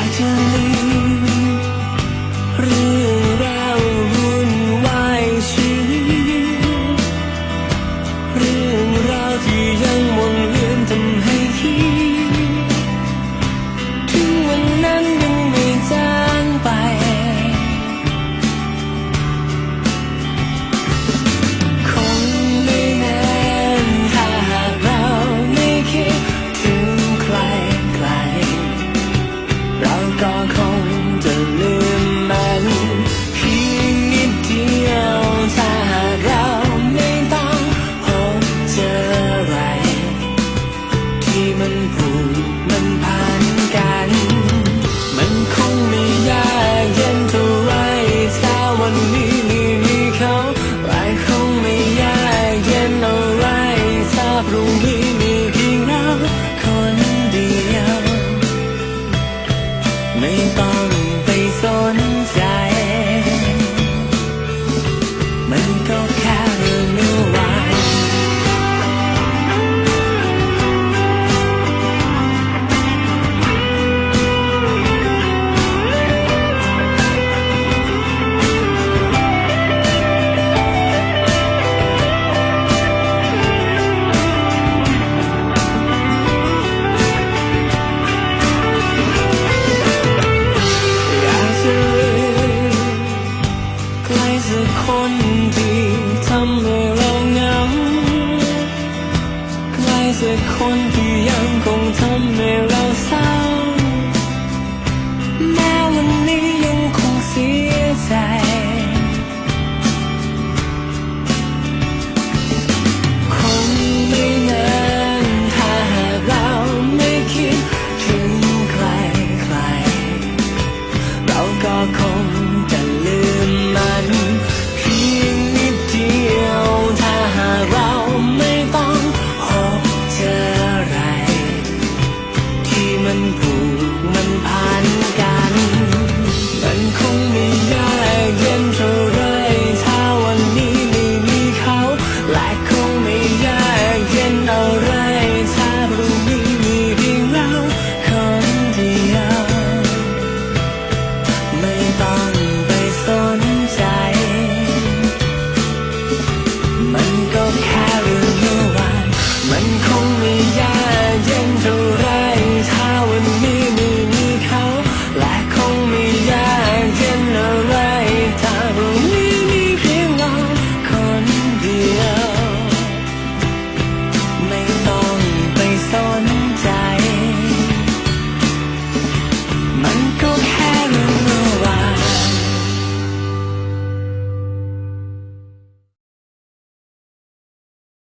爱着里。 ต้องไปสน ใครสักคนที่ทำให้เราเหงาใครสักคนที่ยังคงทำให้เราเศร้าแม้วันนี้ยังคงเสียใจก็คง